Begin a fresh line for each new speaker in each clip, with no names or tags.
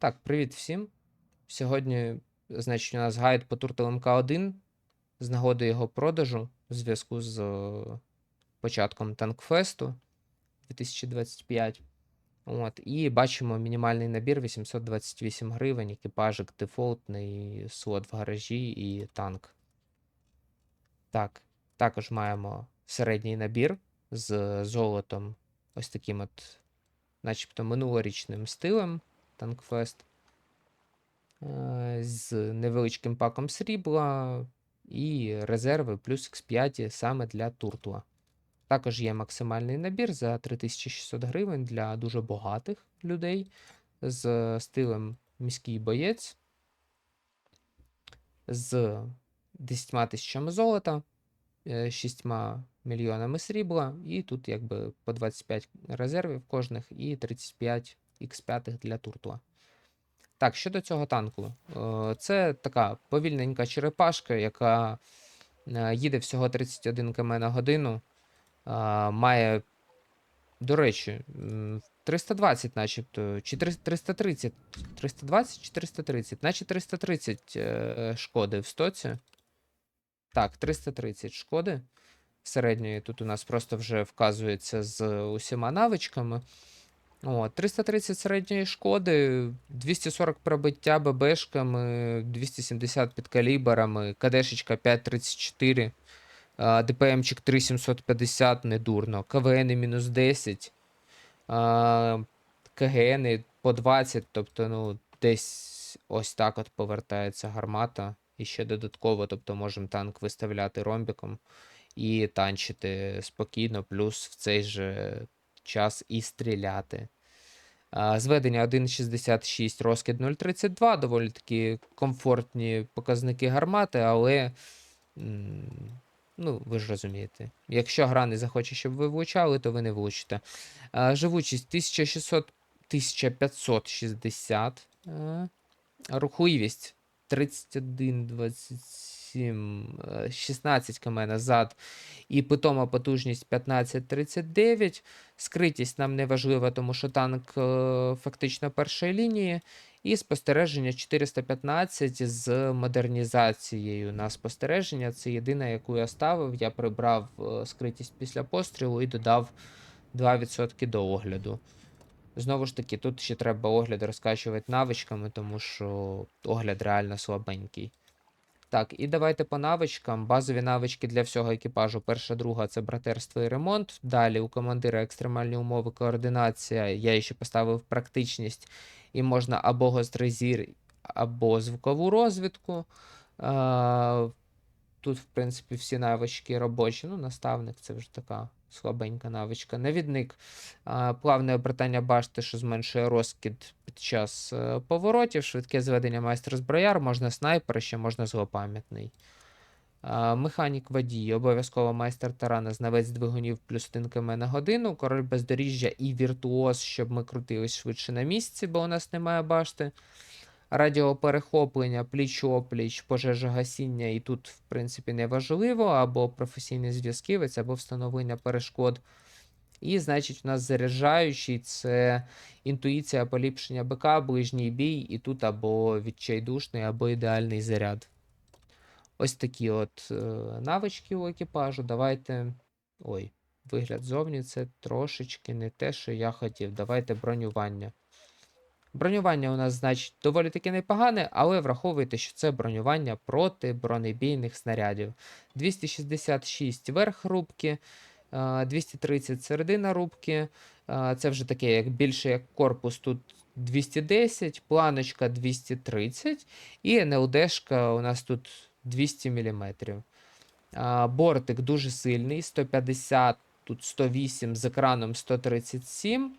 Так, привіт всім. Сьогодні, значить, у нас гайд по Turtle МК1 з нагоди його продажу в зв'язку з е, початком Танкфесту 2025. От, і бачимо мінімальний набір 828 гривень, екіпажик дефолтний, слот в гаражі і танк. Так, також маємо середній набір з золотом, ось таким от, начебто, минулорічним стилем. Танкфест. Е, З невеличким паком срібла і резерви плюс X5 саме для Туртла. Також є максимальний набір за 3600 гривень для дуже багатих людей з стилем міський боєць, з 10 тисячами золота, 6 мільйонами срібла, і тут якби по 25 резервів кожних і 35 X5 для Туртла. Так, щодо цього танку, е, це така повільненька черепашка, яка е, їде всього 31 км на годину. Має, до речі, 320, начебто, чи 330, 320 чи 330, наче 330 е, шкоди в стоці. Так, 330 шкоди середньої. Тут у нас просто вже вказується з усіма навичками. О, 330 середньої шкоди, 240 пробиття ББшками, 270 під калібрами, КДшечка 534, ДПМчик 3750, недурно, КВН мінус 10, КГН по 20, тобто, ну, десь ось так от повертається гармата. І ще додатково, тобто можемо танк виставляти ромбіком і танчити спокійно, плюс в цей же час і стріляти. Зведення 1.66, розкид 0.32, доволі такі комфортні показники гармати, але. Ну, ви ж розумієте. Якщо гра не захоче, щоб ви влучали, то ви не влучите. Живучість 1600 1560. Рухливість 31, 27, е, 16 км назад. І питома потужність 15-39. Скритість нам не важлива, тому що танк е, фактично першої лінії. І спостереження 415 з модернізацією на спостереження. Це єдина, яку я ставив. Я прибрав е, скритість після пострілу і додав 2% до огляду. Знову ж таки, тут ще треба огляд розкачувати навичками, тому що огляд реально слабенький. Так, і давайте по навичкам. Базові навички для всього екіпажу. Перша, друга це братерство і ремонт. Далі у командира екстремальні умови, координація. Я ще поставив практичність, і можна або гострий зір, або звукову розвідку. Тут, в принципі, всі навички робочі. Ну, наставник це вже така слабенька навичка. Навідник, плавне обертання башти, що зменшує розкид під час е, поворотів, швидке зведення майстер зброяр, можна снайпер, ще можна злопам'ятний. Механік водій, обов'язково майстер тарана, знавець двигунів плюс 1 км на годину, король бездоріжжя і віртуоз, щоб ми крутились швидше на місці, бо у нас немає башти. Радіоперехоплення, пліч-опліч, пожежогасіння, і тут, в принципі, не важливо, або професійний зв'язківець, або встановлення перешкод. І, значить, у нас заряджаючий це інтуїція поліпшення БК, ближній бій, і тут або відчайдушний, або ідеальний заряд. Ось такі от е, навички у екіпажу. Давайте. Ой, вигляд зовні це трошечки не те, що я хотів. Давайте бронювання. Бронювання у нас, значить, доволі таки непогане, але враховуйте, що це бронювання проти бронебійних снарядів. 266 верх рубки, 230 середина рубки. Це вже таке, як більше як корпус, тут 210, планочка 230 і НЛДшка у нас тут 200 мм. Бортик дуже сильний, 150, тут 108 з екраном 137.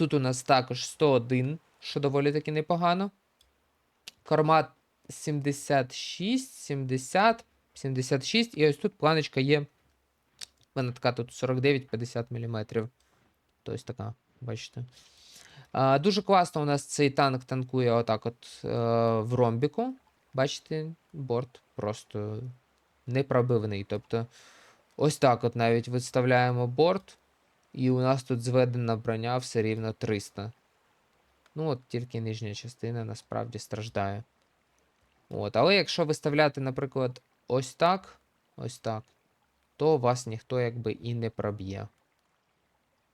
Тут у нас також 101, що доволі таки непогано. Корма 76, 70, 76. І ось тут планочка є. Вона така тут 49-50 мм. Тобто така, бачите. А, дуже класно у нас цей танк танкує отак от е, в ромбіку. Бачите, борт просто непробивний. Тобто, ось так от навіть виставляємо борт. І у нас тут зведена броня все рівно 300. Ну, от тільки нижня частина насправді страждає. От, але якщо виставляти, наприклад, ось так, ось так, то вас ніхто якби і не проб'є.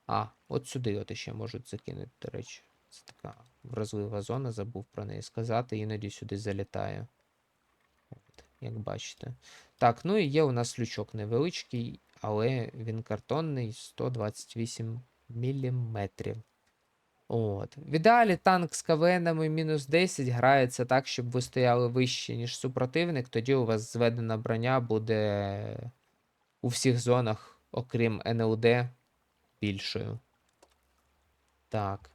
А, от сюди от ще можуть закинути, до речі. Це така вразлива зона, забув про неї сказати, іноді сюди залітає. От, як бачите. Так, ну і є у нас лючок невеличкий, але він картонний 128 мм. От. В ідеалі танк з КВНами мінус 10 грається так, щоб ви стояли вище, ніж супротивник, тоді у вас зведена броня буде у всіх зонах, окрім НЛД, більшою. Так.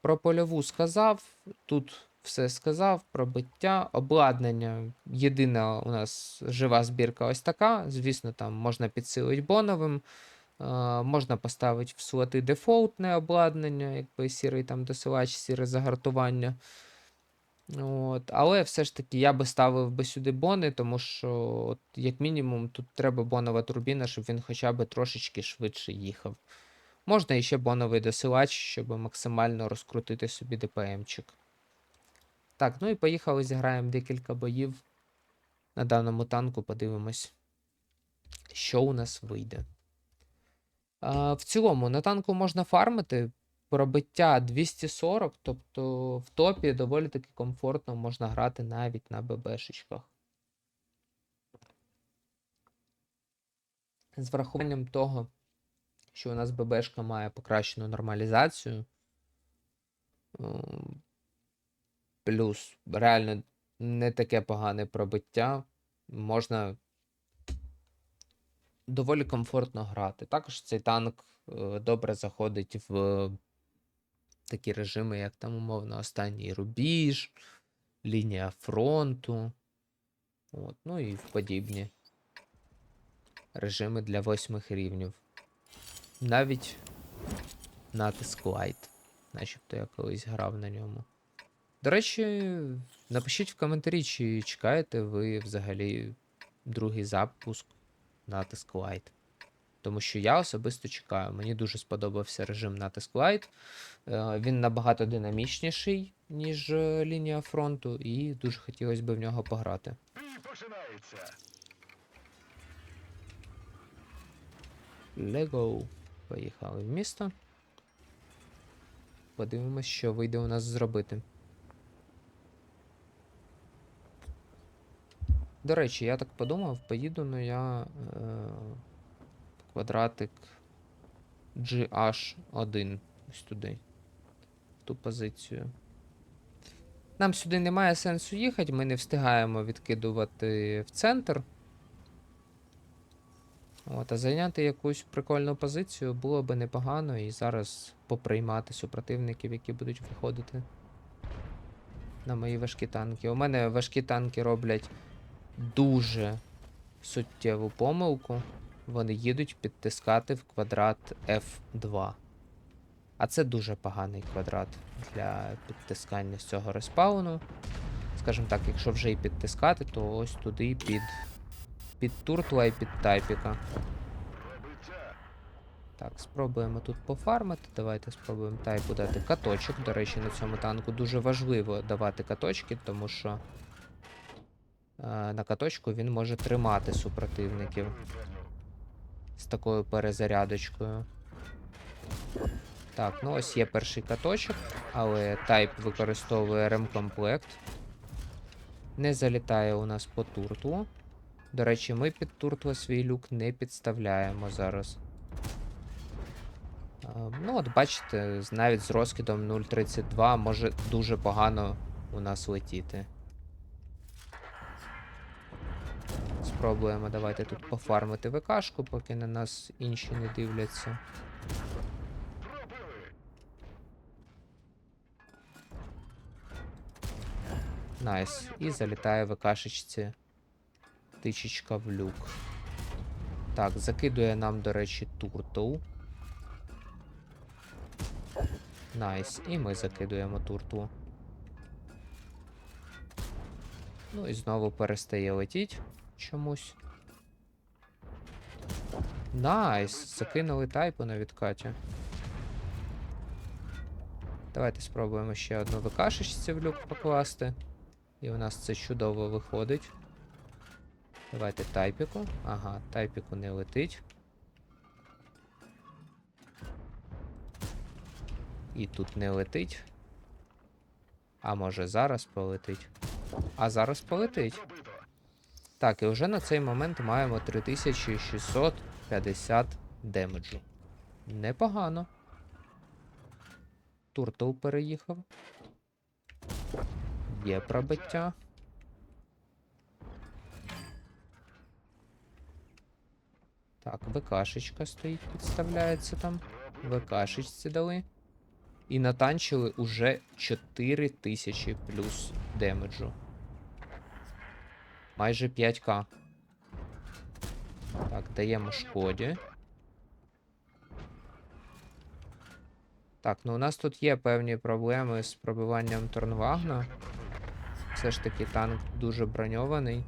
Про польову сказав. Тут все сказав. Про биття. Обладнання. Єдина у нас жива збірка ось така. Звісно, там можна підсилити боновим. Можна поставити в слоти дефолтне обладнання, якби сірий там досилач, сіре загартування. От. Але все ж таки я би ставив би сюди бони, тому що, от, як мінімум, тут треба бонова турбіна, щоб він хоча б трошечки швидше їхав. Можна іще боновий досилач, щоб максимально розкрутити собі ДПМчик. Так, ну і поїхали, зіграємо декілька боїв. На даному танку подивимось, що у нас вийде. А, в цілому, на танку можна фармити. Пробиття 240, тобто в топі доволі таки комфортно можна грати навіть на ББшечках. З врахуванням того, що у нас ББшка має покращену нормалізацію. Плюс реально не таке погане пробиття. Можна доволі комфортно грати. Також цей танк е, добре заходить в такі режими, як там, умовно, останній рубіж, лінія фронту. От, ну і подібні режими для восьмих рівнів. Навіть натиск лайт, начебто я колись грав на ньому. До речі, напишіть в коментарі, чи чекаєте ви взагалі другий запуск натиск лайт. Тому що я особисто чекаю. Мені дуже сподобався режим натиск лайт. Е, Він набагато динамічніший, ніж е, лінія фронту, і дуже хотілося б в нього пограти.
Бій починається.
Лего. Поїхали в місто. Подивимось, що вийде у нас зробити. До речі, я так подумав, поїду ну я е, квадратик GH1 ось туди. В ту позицію. Нам сюди немає сенсу їхати, ми не встигаємо відкидувати в центр. От, а зайняти якусь прикольну позицію було би непогано і зараз поприймати супротивників, які будуть виходити на мої важкі танки. У мене важкі танки роблять дуже суттєву помилку. Вони їдуть підтискати в квадрат F2. А це дуже поганий квадрат для підтискання з цього респауну. Скажімо так, якщо вже і підтискати, то ось туди під, під туртла і під тайпіка. Так, спробуємо тут пофармити. Давайте спробуємо тайпу дати каточок. До речі, на цьому танку дуже важливо давати каточки, тому що на каточку він може тримати супротивників з такою перезарядочкою. Так, ну ось є перший каточок, але тайп використовує ремкомплект. Не залітає у нас по туртлу. До речі, ми під туртло свій люк не підставляємо зараз. Ну, от бачите, навіть з розкидом 0.32 може дуже погано у нас летіти. Спробуємо давайте тут пофармити ВКшку, поки на нас інші не дивляться. Найс. І залітає ВКшечці тичечка в люк. Так, закидує нам, до речі, туртл. Найс. І ми закидуємо туртлу. Ну і знову перестає летіть чомусь. Найс. Закинули тайпу на відкаті. Давайте спробуємо ще одну ВКшечці в люк покласти. І у нас це чудово виходить. Давайте тайпіку. Ага, тайпіку не летить. І тут не летить. А може зараз полетить? А зараз полетить. Так, і вже на цей момент маємо 3650 демеджу. Непогано. Туртл переїхав. Є пробиття. Так, ВКшечка стоїть, підставляється там. ВКшечці дали. І натанчили уже 4000 плюс демеджу. Майже 5к. Так, даємо шкоді. Так, ну у нас тут є певні проблеми з пробиванням Торнвагна. Все ж таки танк дуже броньований.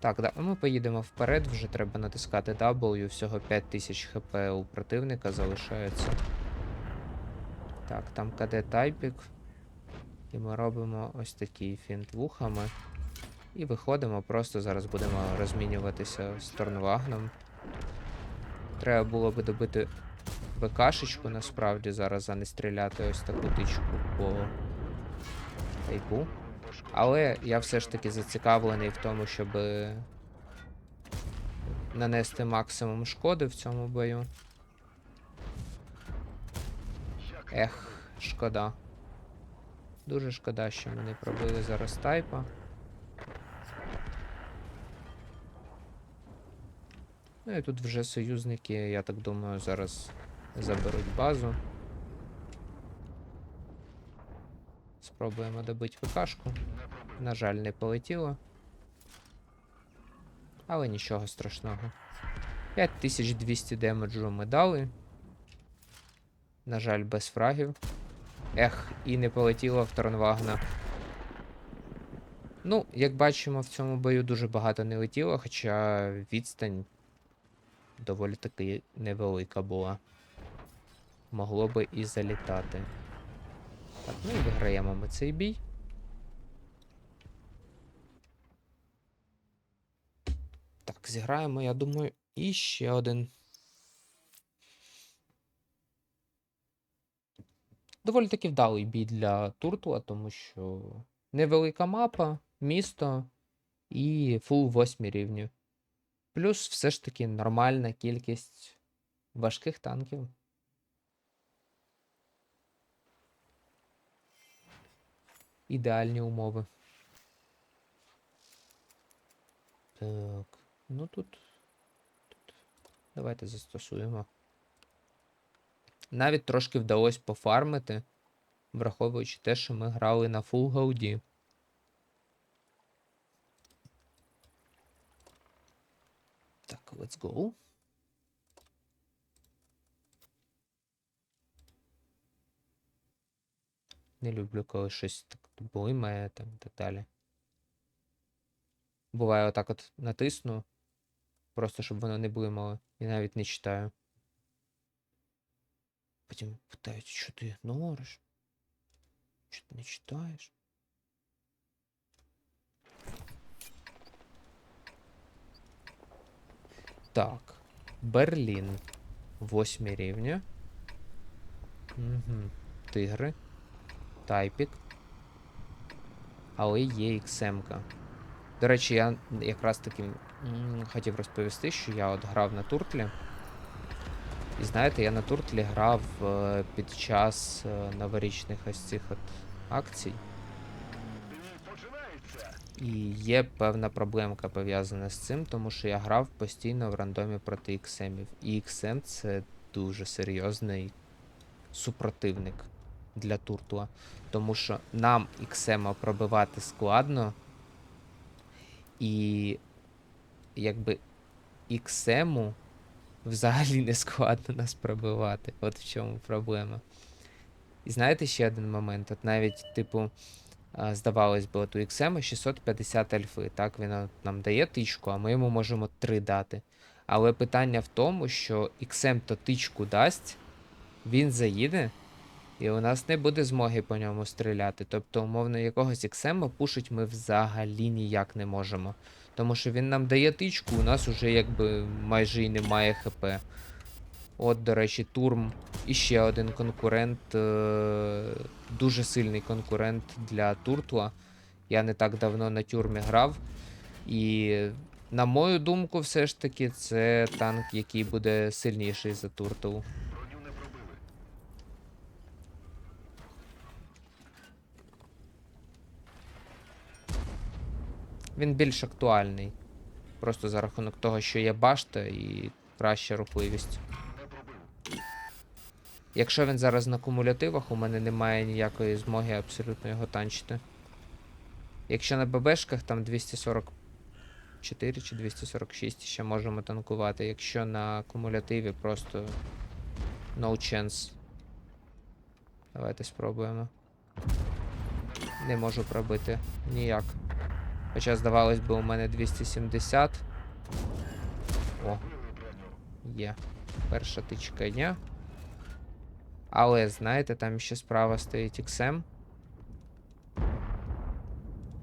Так, да, ми поїдемо вперед, вже треба натискати W, всього 5000 хп у противника залишається. Так, там КД тайпік. І ми робимо ось такий фінт вухами. І виходимо, просто зараз будемо розмінюватися з Торнвагном. Треба було би добити БКшечку насправді зараз, а не стріляти ось таку тичку по тайпу. Але я все ж таки зацікавлений в тому, щоб нанести максимум шкоди в цьому бою. Ех, шкода. Дуже шкода, що ми не пробили зараз тайпа. Ну і тут вже союзники, я так думаю, зараз заберуть базу. Спробуємо добити ВКшку. На жаль, не полетіло. Але нічого страшного. 5200 демеджу ми дали. На жаль, без фрагів. Ех, і не полетіло в Торнвагна. Ну, як бачимо, в цьому бою дуже багато не летіло, хоча відстань доволі таки невелика була. Могло би і залітати. Так, ну і виграємо ми цей бій. Так, зіграємо, я думаю, і ще один. Доволі таки вдалий бій для Туртуа, тому що невелика мапа, місто і фул 8 рівнів. Плюс все ж таки нормальна кількість важких танків. Ідеальні умови. Так, ну тут. тут. Давайте застосуємо. Навіть трошки вдалося пофармити, враховуючи те, що ми грали на фул let's go. Не люблю, коли щось так блимає там і так далі. Буває отак от натисну, просто щоб воно не блимало, і навіть не читаю. Потім питають, що ти ігнориш? Що ти не читаєш? Так. Берлін. Восьмі рівня. Угу. Тигри. Тайпік. Але є XM-ка. До речі, я якраз таки хотів розповісти, що я от грав на туртлі. І знаєте, я на туртлі грав е, під час е, новорічних ось цих от акцій. І є певна проблемка пов'язана з цим, тому що я грав постійно в рандомі проти XM. І XM це дуже серйозний супротивник для Туртуа. Тому що нам XM пробивати складно. І якби XM взагалі не складно нас пробивати. От в чому проблема. І знаєте ще один момент? От навіть, типу, здавалось би, от у XM 650 альфи. Так, він нам дає тичку, а ми йому можемо 3 дати. Але питання в тому, що XM то тичку дасть, він заїде, І у нас не буде змоги по ньому стріляти. Тобто, умовно, якогось іксема пушить ми взагалі ніяк не можемо. Тому що він нам дає тичку, у нас уже якби майже і немає ХП. От, до речі, Турм і ще один конкурент, е- дуже сильний конкурент для Туртла. Я не так давно на тюрмі грав. І, на мою думку, все ж таки, це танк, який буде сильніший за Туртл. Він більш актуальний. Просто за рахунок того, що є башта і краща рухливість. Якщо він зараз на кумулятивах, у мене немає ніякої змоги абсолютно його танчити. Якщо на ББшках там 244 чи 246 ще можемо танкувати. Якщо на кумулятиві просто no chance. Давайте спробуємо. Не можу пробити ніяк. Хоча, здавалось би, у мене 270. О, Є. Перша тичка дня. Але, знаєте, там ще справа стоїть XM.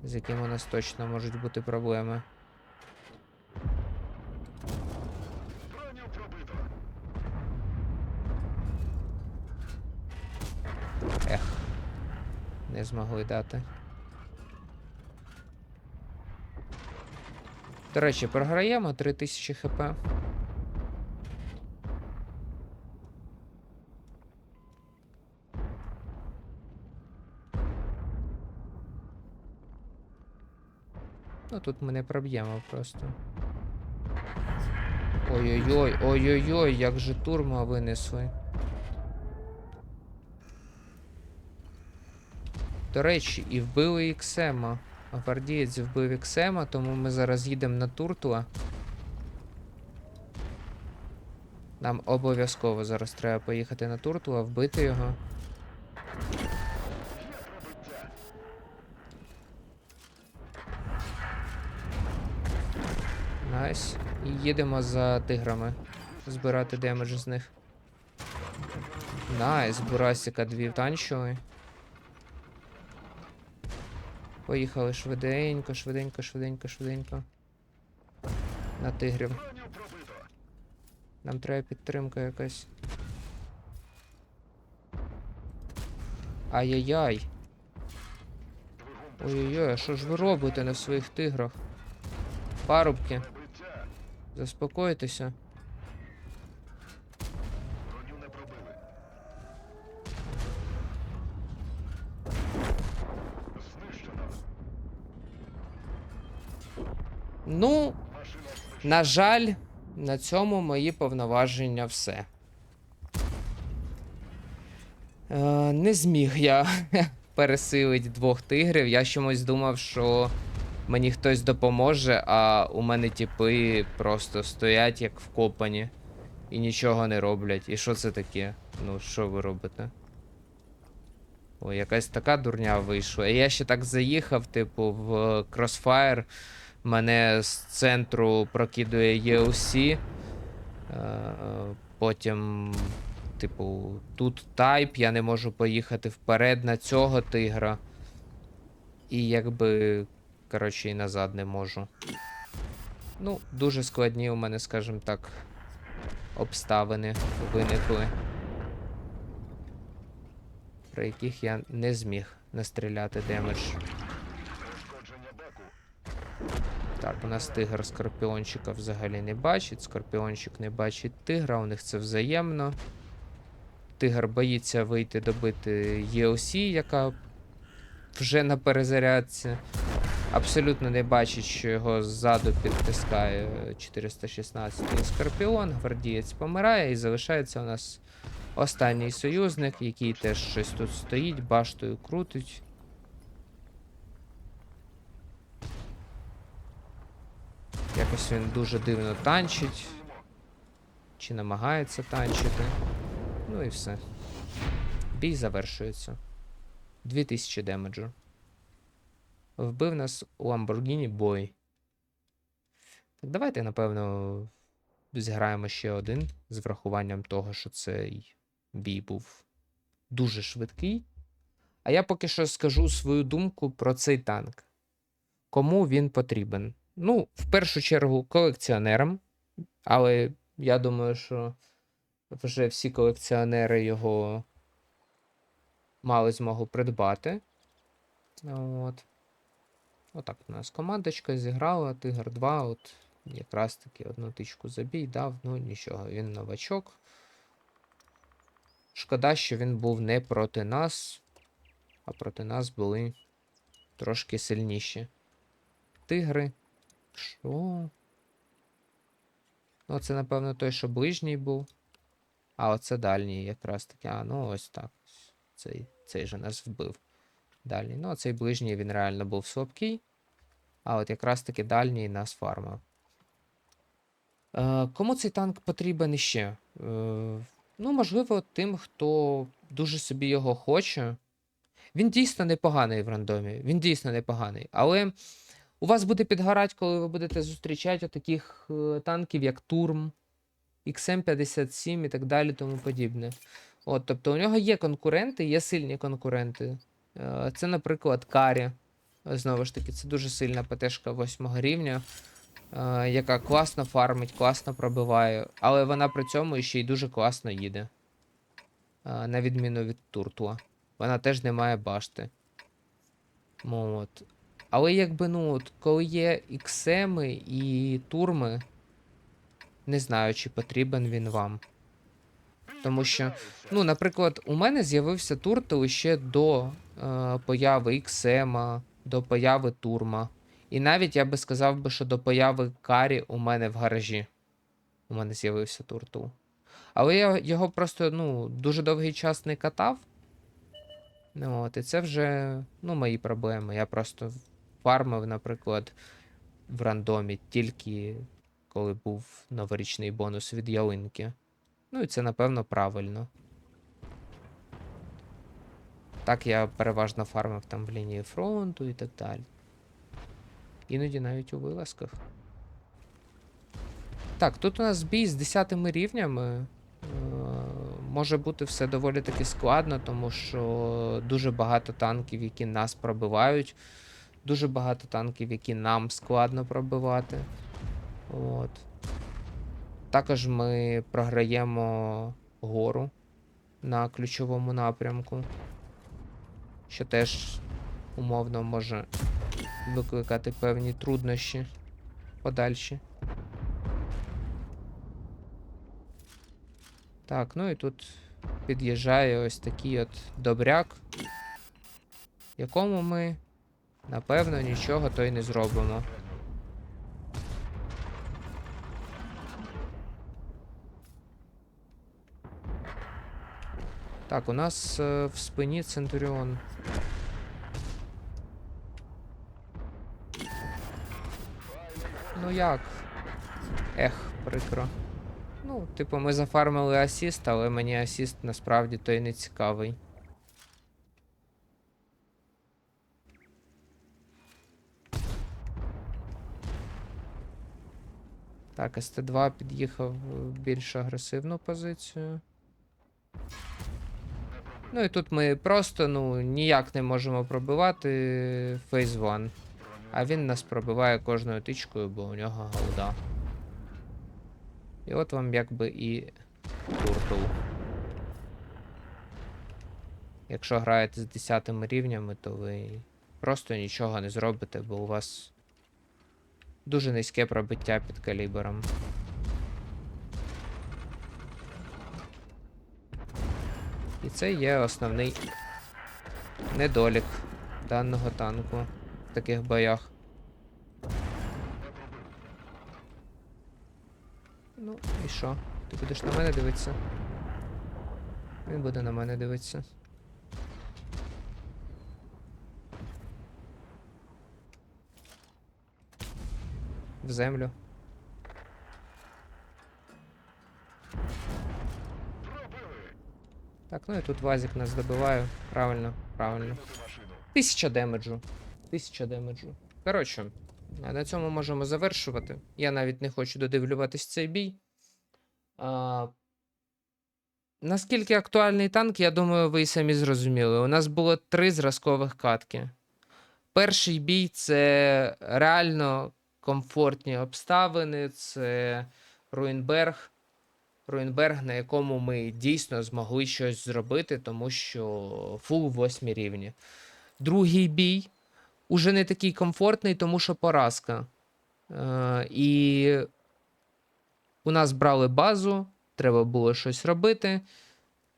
З яким у нас точно можуть бути проблеми. Ех. Не змогли дати. До речі, програємо 3000 хп. Ну тут ми не проб'ємо просто. Ой-ой-ой, ой-ой-ой, як же турма винесли. До речі, і вбили Іксема. Гвардієць вбив Іксема, тому ми зараз їдемо на Туртуа. Нам обов'язково зараз треба поїхати на Туртуа, вбити його. Їдемо за тиграми. Збирати демедж з них. Найс, Бурасіка дві танчили. Поїхали швиденько, швиденько, швиденько, швиденько. На тигрів. Нам треба підтримка якась. Ай-яй-яй. Ой-ой-ой, а що ж ви робите на своїх тиграх? Парубки. Заспокойтеся.
Броню не пробили. Знищено.
Ну, на жаль, на цьому мої повноваження все. Е, не зміг я пересилити двох тигрів. Я чомусь думав, що мені хтось допоможе, а у мене тіпи просто стоять як вкопані і нічого не роблять. І що це таке? Ну, що ви робите? Ой, якась така дурня вийшла. І я ще так заїхав, типу, в Crossfire. Мене з центру прокидує EOC. Е, потім, типу, тут тайп, я не можу поїхати вперед на цього тигра. І якби, коротше, і назад не можу. Ну, дуже складні у мене, скажімо так, обставини виникли. При яких я не зміг настріляти демедж. Так, у нас тигр скорпіончика взагалі не бачить. Скорпіончик не бачить тигра, у них це взаємно. Тигр боїться вийти добити EOC, яка вже на перезарядці. Абсолютно не бачить, що його ззаду підтискає 416 скорпіон. Гвардієць помирає і залишається у нас останній союзник, який теж щось тут стоїть, баштою крутить. Якось він дуже дивно танчить. Чи намагається танчити. Ну і все. Бій завершується. 2000 демеджу. Вбив нас Lamborghini бой. Так давайте, напевно, зіграємо ще один з врахуванням того, що цей бій був дуже швидкий. А я поки що скажу свою думку про цей танк. Кому він потрібен? Ну, в першу чергу, колекціонерам, але я думаю, що вже всі колекціонери його мали змогу придбати. От. Отак у нас командочка зіграла, Тигр 2, от якраз таки одну тичку забій дав, ну нічого, він новачок. Шкода, що він був не проти нас, а проти нас були трошки сильніші. Тигри. Що? Ну, це, напевно, той, що ближній був. А, оце дальній якраз таки. А, ну ось так. Цей, цей же нас вбив. Дальній. Ну, а цей ближній він реально був слабкий. А от якраз таки дальній нас фармив. Е, кому цей танк потрібен іще? Е, ну, можливо, тим, хто дуже собі його хоче. Він дійсно непоганий в рандомі. Він дійсно непоганий. Але у вас буде підгорати, коли ви будете зустрічати таких е, танків, як Турм, XM57 і так далі, тому подібне. От, тобто у нього є конкуренти, є сильні конкуренти. Е, Це, наприклад, Карі. Знову ж таки, це дуже сильна ПТшка 8 рівня, е, яка класно фармить, класно пробиває, але вона при цьому ще й дуже класно їде. Е, На відміну від Туртуа. Вона теж не має башти. От. Але якби, ну, от, коли є іксеми і турми, не знаю, чи потрібен він вам. Тому що, ну, наприклад, у мене з'явився туртл ще до появи іксема, до появи турма. І навіть я би сказав би, що до появи карі у мене в гаражі. У мене з'явився туртл. Але я його просто, ну, дуже довгий час не катав. От, і це вже ну, мої проблеми. Я просто фармив, наприклад, в рандомі тільки коли був новорічний бонус від ялинки. Ну і це, напевно, правильно. Так я переважно фармив там в лінії фронту і так далі. Іноді навіть у вилазках. Так, тут у нас бій з 10 рівнями. Е, Може бути все доволі таки складно, тому що дуже багато танків, які нас пробивають. Дуже багато танків, які нам складно пробивати. От. Також ми програємо гору на ключовому напрямку, що теж умовно може викликати певні труднощі подальші. Так, ну і тут під'їжджає ось такий от добряк, якому ми, напевно, нічого то й не зробимо. Так, у нас е, в спині Центуріон. Ну як? Ех, прикро. Ну, типу, ми зафармили асіст, але мені асіст насправді той не цікавий. Так, СТ2 під'їхав в більш агресивну позицію. Ну і тут ми просто ну, ніяк не можемо пробивати фейз 1. А він нас пробиває кожною тичкою, бо у нього голда. І от вам якби і туртл. Якщо граєте з 10 рівнями, то ви просто нічого не зробите, бо у вас дуже низьке пробиття під калібром. І це є основний недолік даного танку в таких боях. Ну, і що? Ти будеш на мене дивитися? Він буде на мене дивитися. В землю. Так, ну і тут Вазик нас добиває. Правильно, правильно. Тисяча демеджу. Тисяча демеджу. Коротше, на цьому можемо завершувати. Я навіть не хочу додивлюватись цей бій. А, Наскільки актуальний танк, я думаю, ви і самі зрозуміли. У нас було три зразкових катки. Перший бій це реально комфортні обставини, це Руїнберг. Руїнберг, на якому ми дійсно змогли щось зробити, тому що фул 8 рівні. Другий бій уже не такий комфортний, тому що поразка. Е, і у нас брали базу, треба було щось робити.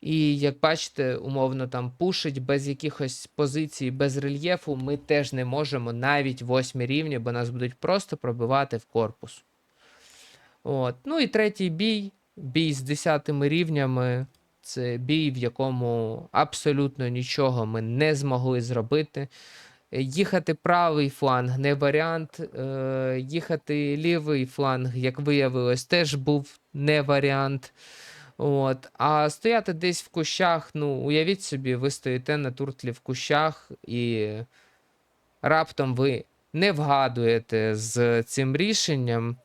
І як бачите, умовно там пушить без якихось позицій, без рельєфу, ми теж не можемо навіть восьмі рівні, бо нас будуть просто пробивати в корпус. От. Ну і третій бій. Бій з десятими рівнями. Це бій, в якому абсолютно нічого ми не змогли зробити. Їхати правий фланг не варіант. Е, їхати лівий фланг, як виявилось, теж був не варіант. От. А стояти десь в кущах, ну, уявіть собі, ви стоїте на туртлі в кущах, і раптом ви не вгадуєте з цим рішенням,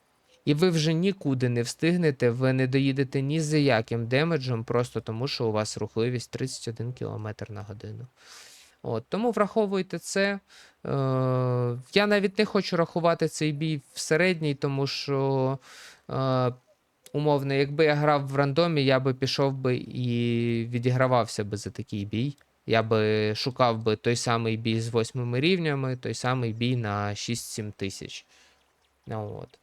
і ви вже нікуди не встигнете, ви не доїдете ні за яким демеджем, просто тому що у вас рухливість 31 км на годину. От, тому враховуйте це. Е, я навіть не хочу рахувати цей бій в середній, тому що е, умовно, якби я грав в рандомі, я би пішов би і відігравався би за такий бій. Я би шукав би той самий бій з восьмими рівнями, той самий бій на 6-7 тисяч. От.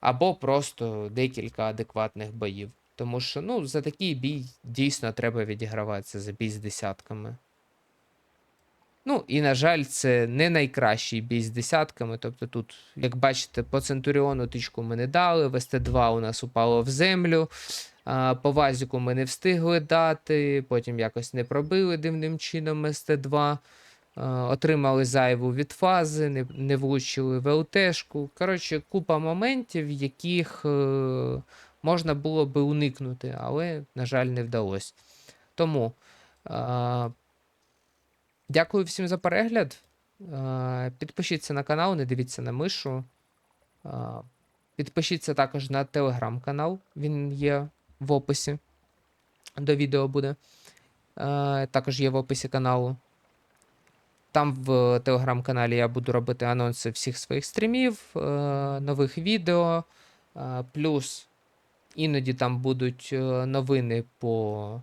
Або просто декілька адекватних боїв. Тому що ну, за такий бій дійсно треба відіграватися за бій з десятками. Ну, і, на жаль, це не найкращий бій з десятками. Тобто тут, як бачите, по Центуріону тичку ми не дали, в СТ2 у нас упало в землю. По Вазіку ми не встигли дати, потім якось не пробили дивним чином СТ2. А, отримали зайву від фази, не, не влучили в ЛТшку. Коротше, купа моментів, яких е, можна було би уникнути, але, на жаль, не вдалося. Тому. А, Дякую всім за перегляд. Е, Підпишіться на канал, не дивіться на мишу. Е, Підпишіться також на телеграм-канал, він є в описі. До відео буде. Е, Також є в описі каналу. Там в телеграм-каналі я буду робити анонси всіх своїх стрімів, е, нових відео. е, Плюс іноді там будуть е, новини по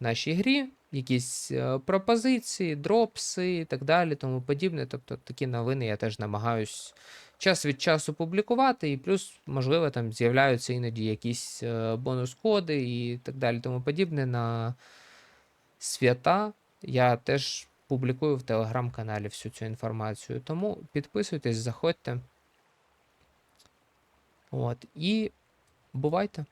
нашій грі, якісь пропозиції, дропси і так далі, тому подібне. Тобто такі новини я теж намагаюсь час від часу публікувати, і плюс, можливо, там з'являються іноді якісь бонус-коди і так далі, тому подібне на свята. Я теж публікую в телеграм-каналі всю цю інформацію. Тому підписуйтесь, заходьте. От, і бувайте!